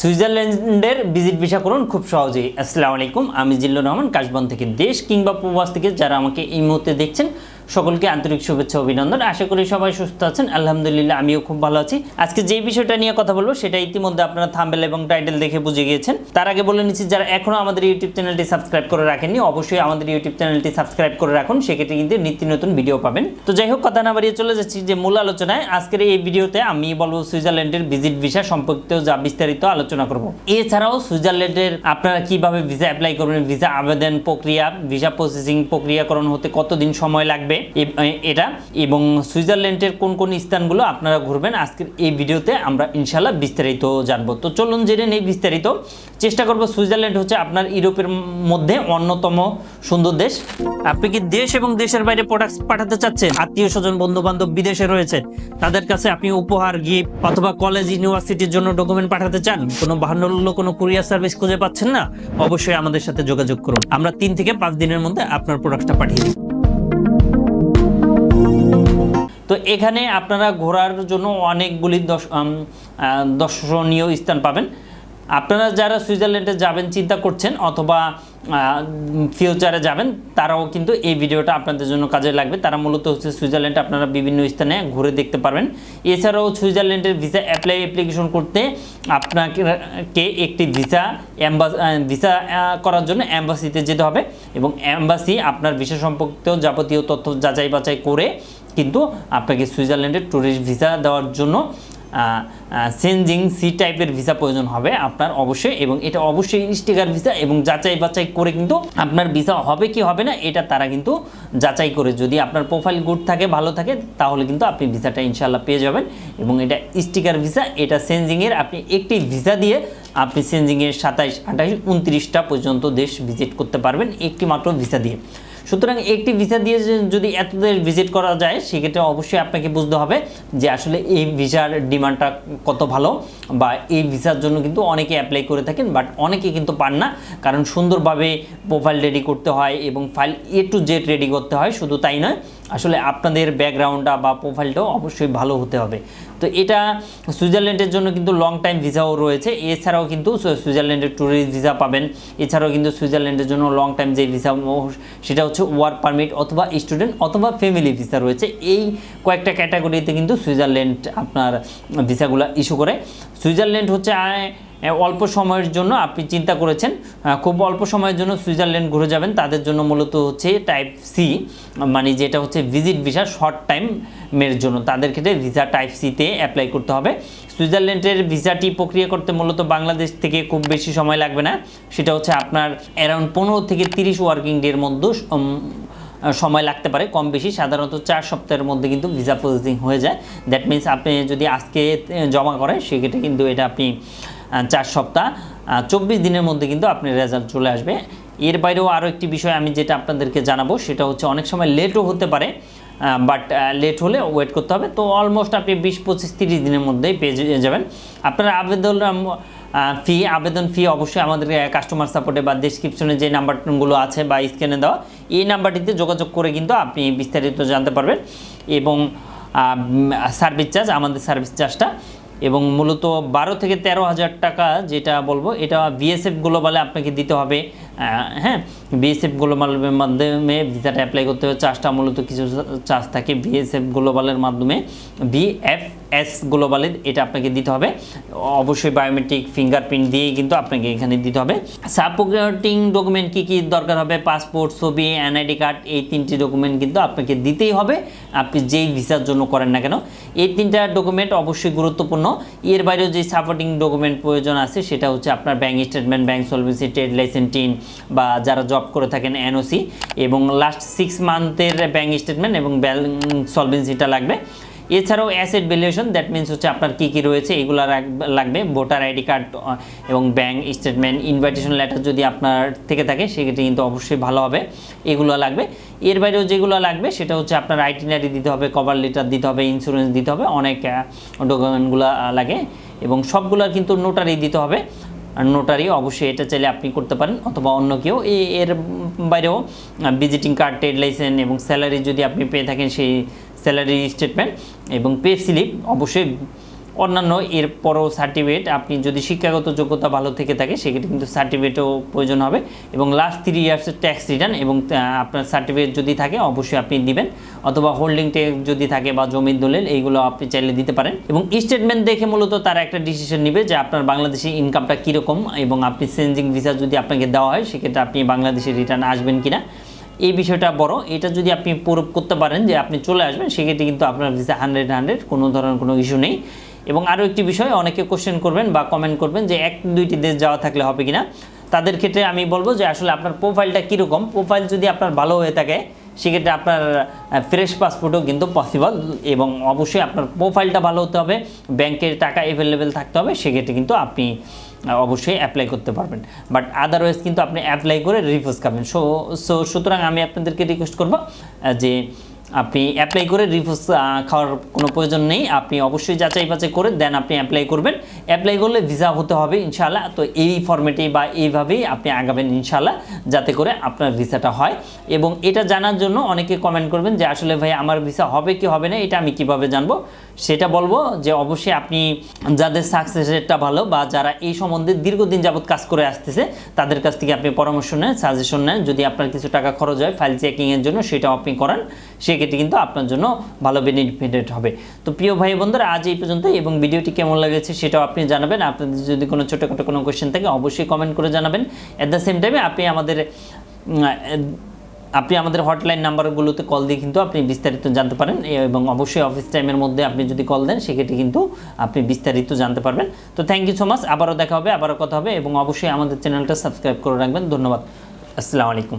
সুইজারল্যান্ডের visit visa করুন খুব সহজেই। আসসালামু আলাইকুম, আমি জিল্লুর রহমান, কাশবন থেকে দেশ কিংবা প্রবাস থেকে যারা আমাকে এই মুহূর্তে দেখছেন সকলকে আন্তরিক শুভেচ্ছা, অভিনন্দন। আশা করি সবাই সুস্থ আছেন। আলহামদুলিল্লাহ, আমিও খুব ভালো আছি। আজকে যে বিষয়টা নিয়ে কথা বলব, সেটা ইতিমধ্যে আপনারা থাম্বেল এবং টাইটেল দেখে বুঝে গিয়েছেন। তার আগে বলে নিচ্ছি, যারা এখনও আমাদের ইউটিউব চ্যানেলটি সাবস্ক্রাইব করে রাখেননি, অবশ্যই আমাদের ইউটিউব চ্যানেলটি সাবস্ক্রাইব করে রাখুন। সেক্ষেত্রে কিন্তু নিত্য নতুন ভিডিও পাবেন। তো যাই হোক, কথা না বাড়িয়ে চলে যাচ্ছি যে মূল আলোচনায়। আজকের এই ভিডিওতে আমি বলব সুইজারল্যান্ডের ভিজিট ভিসা সম্পর্কিত যা বিস্তারিত আলোচনা করব। এছাড়াও সুইজারল্যান্ডের আপনারা কীভাবে ভিসা অ্যাপ্লাই করবেন, ভিসা আবেদন প্রক্রিয়া, ভিসা প্রসেসিং প্রক্রিয়াকরণ হতে কতদিন সময় লাগবে এ- এটা এবং সুইজারল্যান্ডের কোন কোন স্থানগুলো আপনারা ঘুরবেন আজকের এই ভিডিওতে আমরা ইনশাল্লাহ বিস্তারিত জানব। তো চলুন জেনে নেই বিস্তারিত। চেষ্টা করব সুইজারল্যান্ড হচ্ছে আপনার ইউরোপের মধ্যে অন্যতম সুন্দর দেশ। আপনি কি দেশ এবং দেশের বাইরে প্রোডাক্ট পাঠাতে চাচ্ছেন? আত্মীয় স্বজন বন্ধু বান্ধব বিদেশে রয়েছে। তাদের কাছে আপনি উপহার গিফট অথবা কলেজ ইউনিভার্সিটির জন্য ডকুমেন্ট পাঠাতে চান? কোনো বাহান্ন কোনো কুরিয়ার সার্ভিস খুঁজে পাচ্ছেন না? অবশ্যই আমাদের সাথে যোগাযোগ করুন। আমরা তিন থেকে পাঁচ দিনের মধ্যে আপনার প্রোডাক্টটা পাঠিয়ে দিই। তো এখানে আপনারা ঘোরার জন্য অনেকগুলি দর্শনীয় স্থান পাবেন। আপনারা যারা সুইজারল্যান্ডে যাবেন, চিন্তা করছেন, অথবা ফিউচারে যাবেন, তারাও কিন্তু এই ভিডিওটা আপনাদের জন্য কাজে লাগবে। তারা মূলত হচ্ছে সুইজারল্যান্ডে আপনারা বিভিন্ন স্থানে ঘুরে দেখতে পারবেন। এছাড়াও সুইজারল্যান্ডের ভিসা অ্যাপ্লাই অ্যাপ্লিকেশন করতে আপনাকে একটি ভিসা ভিসা করার জন্য অ্যাম্বাসিতে যেতে হবে এবং অ্যাম্বাসি আপনার ভিসা সম্পর্কিত যাবতীয় তথ্য যাচাই বাছাই করে কিন্তু আপনাকে সুইজারল্যান্ডের ট্যুরিস্ট ভিসা দেওয়ার জন্য সেনজিং সি টাইপের ভিসা প্রয়োজন হবে আপনার অবশ্যই এবং এটা অবশ্যই স্টিকার ভিসা এবং যাচাই বাছাই করে কিন্তু আপনার ভিসা হবে কি হবে না, এটা তারা কিন্তু যাচাই করে। যদি আপনার প্রোফাইল গুড থাকে, ভালো থাকে, তাহলে কিন্তু আপনি ভিসাটা ইনশাল্লাহ পেয়ে যাবেন এবং এটা স্টিকার ভিসা এটা সেনজিংয়ের আপনি একটি ভিসা দিয়ে আপনি সেনজিংয়ের সাতাইশ, আঠাইশ, উনত্রিশটা পর্যন্ত দেশ ভিজিট করতে পারবেন একটি মাত্র ভিসা দিয়ে। সুতরাং একটি ভিসা দিয়ে যদি এত দেশ ভিজিট করা যায়, সেক্ষেত্রে অবশ্যই আপনাকে বুঝতে হবে যে আসলে এই ভিসার ডিমান্ডটা কত ভালো বা এই ভিসার জন্য কিন্তু অনেকে অ্যাপ্লাই করে থাকেন বাট অনেকে কিন্তু পান না। কারণ সুন্দরভাবে প্রোফাইল রেডি করতে হয় এবং file A to Z ready করতে হয়, শুধু তাই নয়। আসলে আপনাদের ব্যাকগ্রাউন্ডটা বা প্রোফাইলটাও অবশ্যই ভালো হতে হবে। তো এটা সুইজারল্যান্ডের জন্য কিন্তু লং টাইম ভিসাও রয়েছে। এছাড়াও কিন্তু সুইজারল্যান্ডের ট্যুরিস্ট ভিসা পাবেন। এছাড়াও কিন্তু সুইজারল্যান্ডের জন্য লং টাইম যে ভিসা সেটা হচ্ছে ওয়ার্ক পারমিট অথবা স্টুডেন্ট অথবা ফ্যামিলি ভিসা রয়েছে। এই কয়েকটা ক্যাটাগরিতে কিন্তু সুইজারল্যান্ড আপনার ভিসাগুলো ইস্যু করে। সুইজারল্যান্ড হচ্ছে অল্প সময়ের জন্য আপনি চিন্তা করেছেন খুব অল্প সময়ের জন্য সুইজারল্যান্ড ঘুরে যাবেন, তাদের জন্য মূলত হচ্ছে টাইপ সি মানে যেটা হচ্ছে ভিজিট ভিসা শর্ট টাইমের জন্য। তাদের ক্ষেত্রে ভিসা টাইপ সিতে অ্যাপ্লাই করতে হবে। সুইজারল্যান্ডের ভিসাটি প্রক্রিয়া করতে মূলত বাংলাদেশ থেকে খুব বেশি সময় লাগবে না। সেটা হচ্ছে আপনার অ্যারাউন্ড পনেরো থেকে তিরিশ ওয়ার্কিং ডের মধ্যে সময় লাগতে পারে, কম বেশি। সাধারণত চার সপ্তাহের মধ্যে কিন্তু ভিসা প্রসেসিং হয়ে যায়। দ্যাট মিন্স আপনি যদি আজকে জমা করেন, সেক্ষেত্রে কিন্তু এটা আপনি চার সপ্তাহ। চব্বিশ দিনের মধ্যে কিন্তু আপনি রেজাল্ট চলে আসবে। এর বাইরেও আরও একটি বিষয় আমি যেটা আপনাদেরকে জানাব, সেটা হচ্ছে অনেক সময় লেটও হতে পারে বাট লেট হলে ওয়েট করতে হবে। তো অলমোস্ট আপনি বিশ, পঁচিশ, তিরিশ দিনের মধ্যেই পেয়ে যাবেন। আপনার আবেদন ফি আবেদন ফি অবশ্যই আমাদের কাস্টমার সাপোর্টে বা ডেসক্রিপশনে যে নাম্বারগুলো আছে বা স্ক্যানে দেওয়া, এই নাম্বারটিতে যোগাযোগ করে কিন্তু আপনি বিস্তারিত জানতে পারবেন। এবং সার্ভিস চার্জ আমাদের সার্ভিস চার্জটা এবং মূলত বারো থেকে তেরো হাজার টাকা যেটা বলব, এটা বিএসএফ গ্লোবালে আপনাকে দিতে হবে। হ্যাঁ বিএসএফ গ্লোবালের মাধ্যমে ভিসাটা অ্যাপ্লাই করতে হবে চার্জটা মূলত কিছু চার্জ থাকে বিএসএফ গ্লোবালের মাধ্যমে। বিএফএস গ্লোবালে এটা আপনাকে দিতে হবে। অবশ্যই বায়োমেট্রিক ফিঙ্গারপ্রিন্ট দিয়েই কিন্তু আপনাকে এখানে দিতে হবে। সাপোর্টিং ডকুমেন্ট কী কী দরকার হবে? পাসপোর্ট ছবি এনআইডি কার্ড এই তিনটি ডকুমেন্ট কিন্তু আপনাকে দিতেই হবে। আপনি যেই ভিসার জন্য করেন না কেন। এই তিনটা ডকুমেন্ট অবশ্যই গুরুত্বপূর্ণ। এর বাইরেও যে সাপোর্টিং ডকুমেন্ট প্রয়োজন আছে, সেটা হচ্ছে আপনার bank statement bank solvency trade licence TIN বা যারা জব করে থাকেন এনওসি এবং লাস্ট সিক্স মান্থের ব্যাঙ্ক স্টেটমেন্ট এবং ব্যাঙ্ক সলভেন্সিটা লাগবে। এছাড়াও অ্যাসেট ভ্যালুয়েশন দ্যাট মিন্স হচ্ছে আপনার কী কী রয়েছে, এগুলো লাগবে। ভোটার আইডি কার্ড এবং ব্যাঙ্ক স্টেটমেন্ট ইনভাইটেশন লেটার যদি আপনার থেকে থাকে, সেক্ষেত্রে কিন্তু অবশ্যই ভালো হবে। এগুলো লাগবে। এর বাইরেও যেগুলো লাগবে, সেটা হচ্ছে আপনার আইটিনারি দিতে হবে কভার লেটার দিতে হবে ইন্স্যুরেন্স দিতে হবে, অনেক ডকুমেন্টগুলো লাগে। এবং সবগুলোর কিন্তু নোটারি দিতে হবে। নোটারি অবশ্যই এটা চাইলে আপনি করতে পারেন, অথবা অন্য কেউ। এর বাইরেও ভিজিটিং কার্ড ট্রেড লাইসেন্স এবং স্যালারি যদি আপনি পেয়ে থাকেন সেই স্যালারি স্টেটমেন্ট এবং পে স্লিপ অবশ্যই অন্যান্য এর পরও সার্টিফিকেট আপনি যদি শিক্ষাগত যোগ্যতা ভালো থেকে থাকে, সেক্ষেত্রে কিন্তু সার্টিফিকেটও প্রয়োজন হবে। এবং লাস্ট থ্রি ইয়ার্সের ট্যাক্স রিটার্ন এবং আপনার সার্টিফিকেট যদি থাকে, অবশ্যই আপনি দিবেন অথবা হোল্ডিং ট্যাক্স যদি থাকে বা জমির দলিল, এইগুলো আপনি চাইলে দিতে পারেন। এবং স্টেটমেন্ট দেখে মূলত তারা একটা ডিসিশন নেবে যে আপনার বাংলাদেশি ইনকামটা কীরকম এবং আপনি চেঞ্জিং ভিসা যদি আপনাকে দেওয়া হয়, সেক্ষেত্রে আপনি বাংলাদেশে রিটার্ন আসবেন কিনা। এই বিষয়টা বড়। এটা যদি আপনি প্রুভ করতে পারেন যে আপনি চলে আসবেন, সেক্ষেত্রে কিন্তু আপনার ভিসা হান্ড্রেড হান্ড্রেড কোনো ধরনের কোনো ইস্যু নেই। এবং আরও একটি বিষয়, অনেকে কোশ্চেন করবেন বা কমেন্ট করবেন যে এক দুইটি দেশ যাওয়া থাকলে হবে কিনা। তাদের ক্ষেত্রে আমি বলব যে আসলে আপনার প্রোফাইলটা কীরকম? প্রোফাইল যদি আপনার ভালো হয়ে থাকে, সেক্ষেত্রে আপনার ফ্রেশ পাসপোর্টও কিন্তু পসিবল এবং অবশ্যই আপনার প্রোফাইলটা ভালো হতে হবে ব্যাংকের টাকা অ্যাভেলেবেল থাকতে হবে, সেক্ষেত্রে কিন্তু আপনি অবশ্যই অ্যাপ্লাই করতে পারবেন। বাট আদারওয়াইজ কিন্তু আপনি অ্যাপ্লাই করে রিফিউজ খাবেন সো সো সুতরাং আমি আপনাদেরকে রিকোয়েস্ট করব যে আপনি অ্যাপ্লাই করে রিফিউজ খাওয়ার কোনো প্রয়োজন নেই। আপনি অবশ্যই যাচাই বাছাই করে দেন, আপনি অ্যাপ্লাই করবেন। অ্যাপ্লাই করলে ভিসা হতে হবে ইনশাল্লাহ তো এই ফর্মেটে বা এইভাবেই আপনি আগাবেন ইনশাআল্লাহ, যাতে করে আপনার ভিসাটা হয়। এবং এটা জানার জন্য অনেকে কমেন্ট করবেন যে, আসলে ভাই, আমার ভিসা হবে কি হবে না? এটা আমি কীভাবে জানব? সেটা বলব যে অবশ্যই আপনি যাদের সাকসেস রেটটা ভালো বা যারা এই সম্বন্ধে দীর্ঘদিন যাবত কাজ করে আসতেছে, তাদের কাছ থেকে আপনি পরামর্শ নেন সাজেশন নেন। যদি আপনার কিছু টাকা খরচ হয় ফাইল চেকিংয়ের জন্য সেটাও আপনি করান, সেক্ষেত্রে কিন্তু আপনার জন্য ভালো বেনিফিটেড হবে। তো প্রিয় ভাই বন্ধুরা আজ এই পর্যন্ত এবং ভিডিওটি কেমন লেগেছে সেটাও আপনি জানাবেন। আপনাদের যদি কোনো ছোটোখাটো কোনো কোয়েশ্চেন থাকে, অবশ্যই কমেন্ট করে জানাবেন। অ্যাট দ্য সেম টাইমে আপনি আমাদের আপনি আমাদের হটলাইন নাম্বারগুলোতে কল দিয়ে কিন্তু আপনি বিস্তারিত জানতে পারেন এবং অবশ্যই অফিস টাইমের মধ্যে আপনি যদি কল দেন, সেক্ষেত্রে কিন্তু আপনি বিস্তারিত জানতে পারবেন। তো থ্যাংক ইউ সো মাচ আবারও দেখা হবে, আবারও কথা হবে, এবং অবশ্যই আমাদের চ্যানেলটা সাবস্ক্রাইব করে রাখবেন। ধন্যবাদ। আসসালামু আলাইকুম।